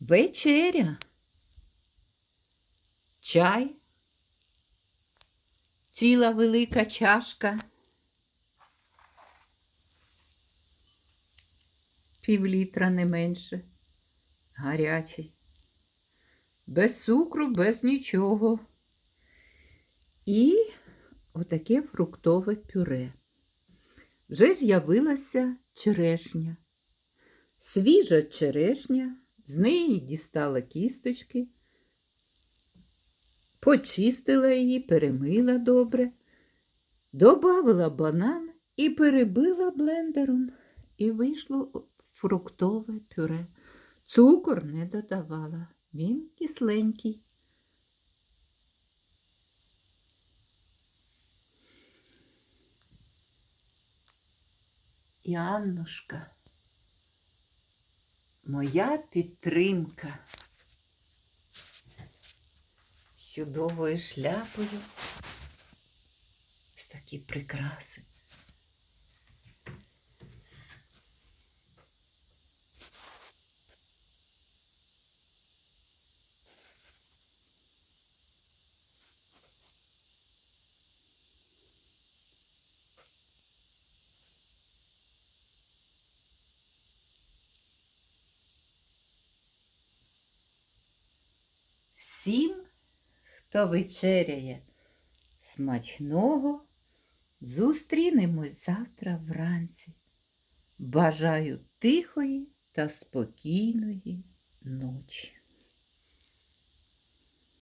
Вечеря. Чай. Ціла велика чашка. Півлітра не менше. Гарячий. Без цукру, без нічого. І отаке фруктове пюре. Вже з'явилася черешня. Свіжа черешня, з неї дістала кісточки, почистила її, перемила добре, добавила банан і перебила блендером. І вийшло фруктове пюре. Цукор не додавала, він кисленький. І Аннушка, моя підтримка з чудовою шляпою. з такі прикраси. Всім, хто вечеряє смачного, зустрінемось завтра вранці. Бажаю тихої та спокійної ночі.